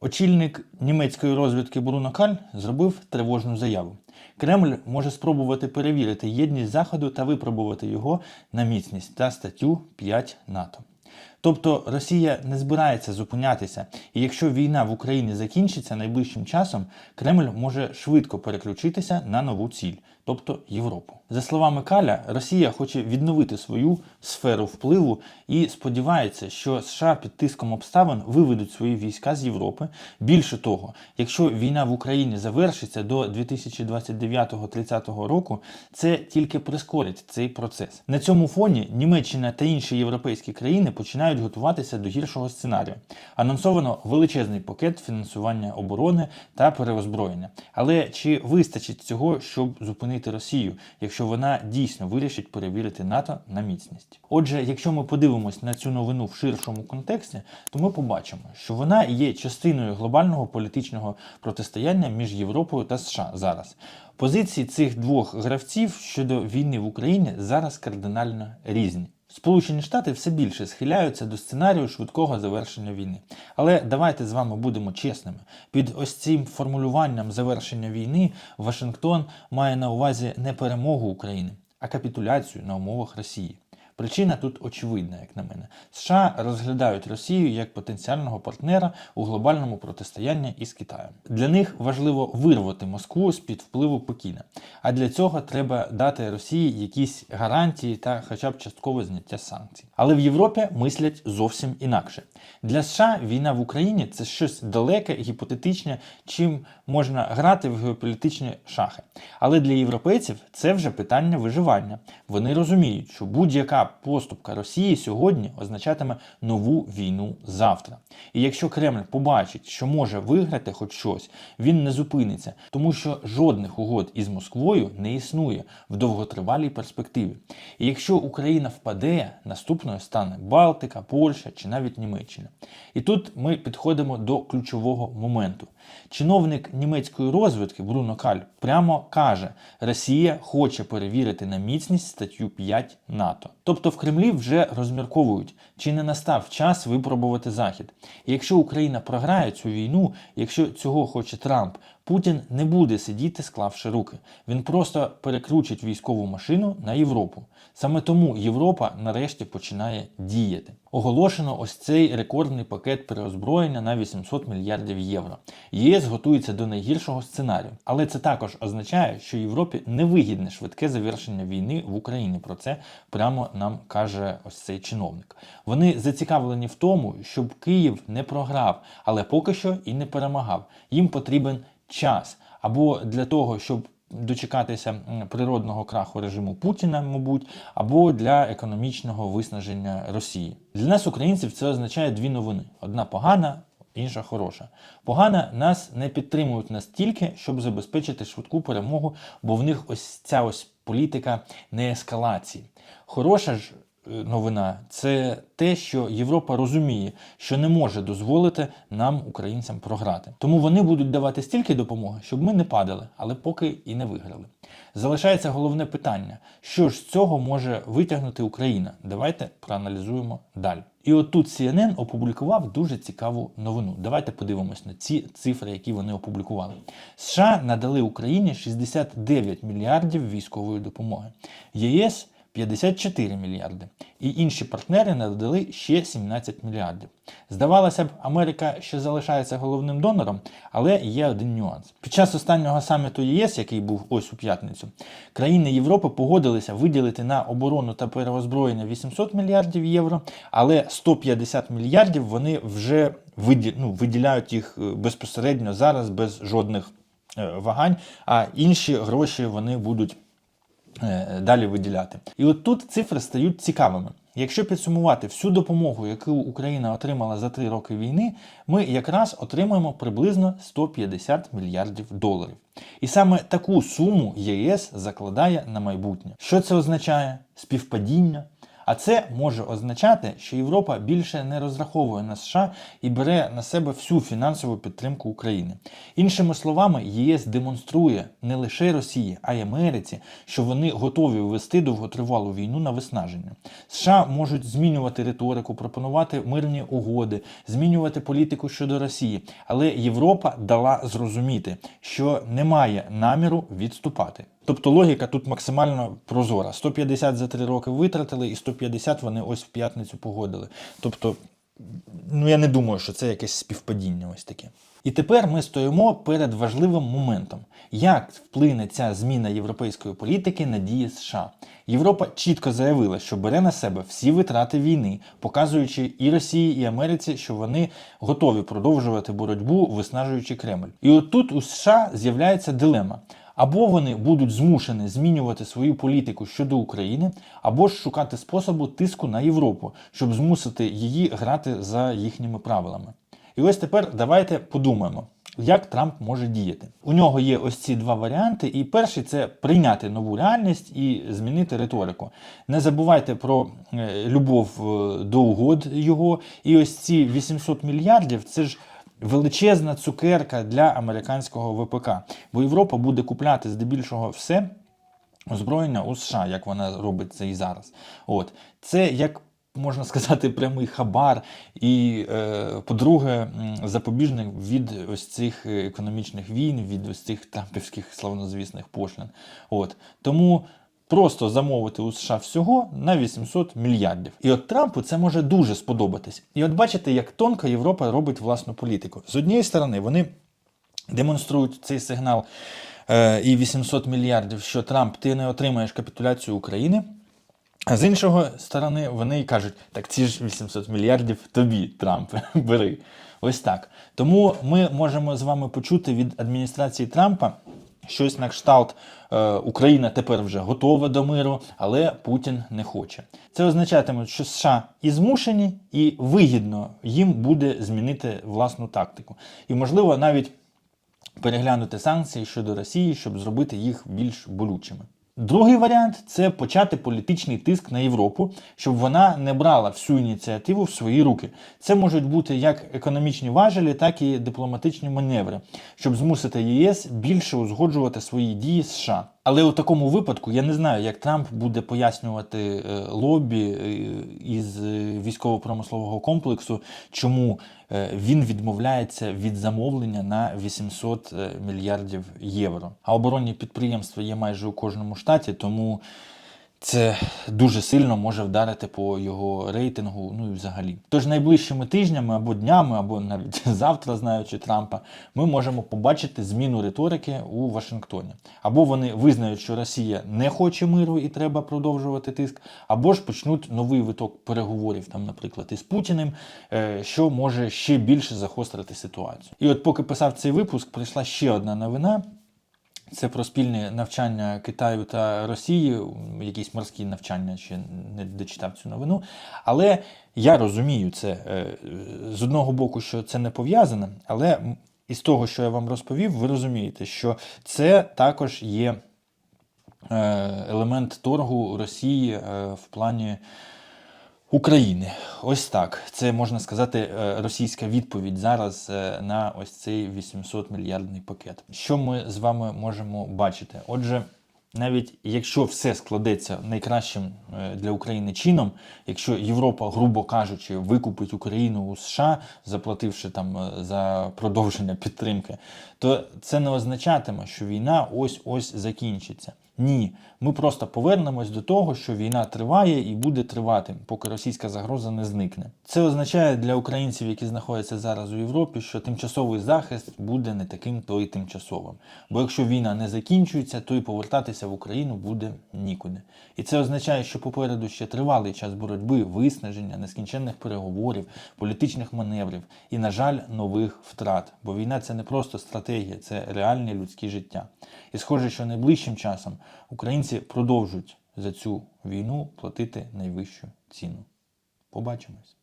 Очільник німецької розвідки Бруно Каль зробив тривожну заяву. Кремль може спробувати перевірити єдність Заходу та випробувати його на міцність та статтю 5 НАТО. Тобто Росія не збирається зупинятися, і якщо війна в Україні закінчиться найближчим часом, Кремль може швидко переключитися на нову ціль, тобто Європу. За словами Каля, Росія хоче відновити свою сферу впливу і сподівається, що США під тиском обставин виведуть свої війська з Європи. Більше того, якщо війна в Україні завершиться до 2029-30 року, це тільки прискорить цей процес. На цьому фоні Німеччина та інші європейські країни починають готуватися до гіршого сценарію. Анонсовано величезний пакет фінансування оборони та переозброєння. Але чи вистачить цього, щоб зупинити Росію, якщо вона дійсно вирішить перевірити НАТО на міцність? Отже, якщо ми подивимось на цю новину в ширшому контексті, то ми побачимо, що вона є частиною глобального політичного протистояння між Європою та США зараз. Позиції цих двох гравців щодо війни в Україні зараз кардинально різні. Сполучені Штати все більше схиляються до сценарію швидкого завершення війни. Але давайте з вами будемо чесними. Під ось цим формулюванням завершення війни Вашингтон має на увазі не перемогу України, а капітуляцію на умовах Росії. Причина тут очевидна, як на мене. США розглядають Росію як потенціального партнера у глобальному протистоянні із Китаєм. Для них важливо вирвати Москву з під впливу Пекіна. А для цього треба дати Росії якісь гарантії та хоча б часткове зняття санкцій. Але в Європі мислять зовсім інакше. Для США війна в Україні це щось далеке, гіпотетичне, чим можна грати в геополітичні шахи. Але для європейців це вже питання виживання. Вони розуміють, що будь-яка поступка Росії сьогодні означатиме нову війну завтра. І якщо Кремль побачить, що може виграти хоч щось, він не зупиниться, тому що жодних угод із Москвою не існує в довготривалій перспективі. І якщо Україна впаде, наступною стане Балтика, Польща чи навіть Німеччина. І тут ми підходимо до ключового моменту. Чиновник німецької розвідки Бруно Каль прямо каже: Росія хоче перевірити на міцність статтю 5 НАТО. Тобто в Кремлі вже розмірковують, чи не настав час випробувати Захід. І якщо Україна програє цю війну, якщо цього хоче Трамп, Путін не буде сидіти, склавши руки. Він просто перекручить військову машину на Європу. Саме тому Європа нарешті починає діяти. Оголошено ось цей рекордний пакет переозброєння на 800 мільярдів євро. ЄС готується до найгіршого сценарію, але це також означає, що Європі невигідне швидке завершення війни в Україні. Про це прямо нам каже ось цей чиновник. Вони зацікавлені в тому, щоб Київ не програв, але поки що і не перемагав. Їм потрібен час або для того, щоб дочекатися природного краху режиму Путіна, мабуть, або для економічного виснаження Росії. Для нас, українців, це означає дві новини: одна погана. Інша хороша. Погана нас не підтримують настільки, щоб забезпечити швидку перемогу, бо в них ось ця ось політика не ескалації. Хороша ж новина це те, що Європа розуміє, що не може дозволити нам, українцям, програти. Тому вони будуть давати стільки допомоги, щоб ми не падали, але поки і не виграли. Залишається головне питання: що ж з цього може витягнути Україна? Давайте проаналізуємо далі. І от тут CNN опублікував дуже цікаву новину. Давайте подивимось на ці цифри, які вони опублікували. США надали Україні 69 мільярдів військової допомоги. ЄС 54 мільярди. І інші партнери надали ще 17 мільярдів. Здавалося б, Америка ще залишається головним донором, але є один нюанс. Під час останнього саміту ЄС, який був ось у п'ятницю, країни Європи погодилися виділити на оборону та переозброєння 800 мільярдів євро, але 150 мільярдів вони вже виді- ну, виділяють їх е, безпосередньо зараз без жодних е, вагань, а інші гроші вони будуть далі виділяти. І от тут цифри стають цікавими. Якщо підсумувати всю допомогу, яку Україна отримала за три роки війни, ми якраз отримаємо приблизно 150 мільярдів доларів. І саме таку суму ЄС закладає на майбутнє. Що це означає? Співпадіння. А це може означати, що Європа більше не розраховує на США і бере на себе всю фінансову підтримку України. Іншими словами, ЄС демонструє не лише Росії, а й Америці, що вони готові ввести довготривалу війну на виснаження. США можуть змінювати риторику, пропонувати мирні угоди, змінювати політику щодо Росії, але Європа дала зрозуміти, що немає наміру відступати. Тобто логіка тут максимально прозора. 150 за три роки витратили, і 150 вони ось в п'ятницю погодили. Тобто, ну я не думаю, що це якесь співпадіння ось таке. І тепер ми стоїмо перед важливим моментом, як вплине ця зміна європейської політики на дії США. Європа чітко заявила, що бере на себе всі витрати війни, показуючи і Росії, і Америці, що вони готові продовжувати боротьбу, виснажуючи Кремль. І от тут у США з'являється дилема. Або вони будуть змушені змінювати свою політику щодо України, або ж шукати способу тиску на Європу, щоб змусити її грати за їхніми правилами. І ось тепер давайте подумаємо, як Трамп може діяти. У нього є ось ці два варіанти. І перший це прийняти нову реальність і змінити риторику. Не забувайте про е, любов е, до угод його. І ось ці 800 мільярдів це ж. Величезна цукерка для американського ВПК, бо Європа буде купляти здебільшого все озброєння у США, як вона робить це і зараз. От це як можна сказати, прямий хабар, і, е, по-друге, запобіжник від ось цих економічних війн, від ось цих трампівських славнозвісних пошлин. От тому. Просто замовити у США всього на 800 мільярдів. І от Трампу це може дуже сподобатись. І от бачите, як тонко Європа робить власну політику. З однієї сторони, вони демонструють цей сигнал е, і 800 мільярдів, що Трамп, ти не отримаєш капітуляцію України. А з іншого сторони, вони кажуть, так ці ж 800 мільярдів тобі, Трамп, бери. Ось так. Тому ми можемо з вами почути від адміністрації Трампа щось на кшталт е, Україна тепер вже готова до миру, але Путін не хоче. Це означатиме, що США і змушені, і вигідно їм буде змінити власну тактику. І, можливо, навіть переглянути санкції щодо Росії, щоб зробити їх більш болючими. Другий варіант це почати політичний тиск на Європу, щоб вона не брала всю ініціативу в свої руки. Це можуть бути як економічні важелі, так і дипломатичні маневри, щоб змусити єС більше узгоджувати свої дії з США. Але у такому випадку я не знаю, як Трамп буде пояснювати е, лобі е, із е, військово-промислового комплексу, чому він відмовляється від замовлення на 800 е, мільярдів євро. А оборонні підприємства є майже у кожному штаті, тому це дуже сильно може вдарити по його рейтингу, ну і взагалі. Тож найближчими тижнями або днями, або навіть завтра, знаючи Трампа, ми можемо побачити зміну риторики у Вашингтоні. Або вони визнають, що Росія не хоче миру і треба продовжувати тиск, або ж почнуть новий виток переговорів, там, наприклад, із Путіним, е, що може ще більше загострити ситуацію. І от поки писав цей випуск, прийшла ще одна новина. Це про спільне навчання Китаю та Росії, якісь морські навчання, ще не дочитав цю новину. Але я розумію це е, з одного боку, що це не пов'язане, але із того, що я вам розповів, ви розумієте, що це також є е, елемент торгу Росії е, в плані. України. Ось так. Це можна сказати е, російська відповідь зараз е, на ось цей 800 мільярдний пакет. Що ми з вами можемо бачити? Отже, навіть якщо все складеться найкращим е, для України чином, якщо Європа, грубо кажучи, викупить Україну у США, заплативши там за продовження підтримки, то це не означатиме, що війна ось ось закінчиться. Ні, ми просто повернемось до того, що війна триває і буде тривати, поки російська загроза не зникне. Це означає для українців, які знаходяться зараз у Європі, що тимчасовий захист буде не таким, то й тимчасовим. Бо якщо війна не закінчується, то і повертатися в Україну буде нікуди. І це означає, що попереду ще тривалий час боротьби, виснаження, нескінченних переговорів, політичних маневрів і, на жаль, нових втрат. Бо війна це не просто стратегія, це реальне людське життя. І схоже, що найближчим часом українці продовжують за цю війну платити найвищу ціну. Побачимось.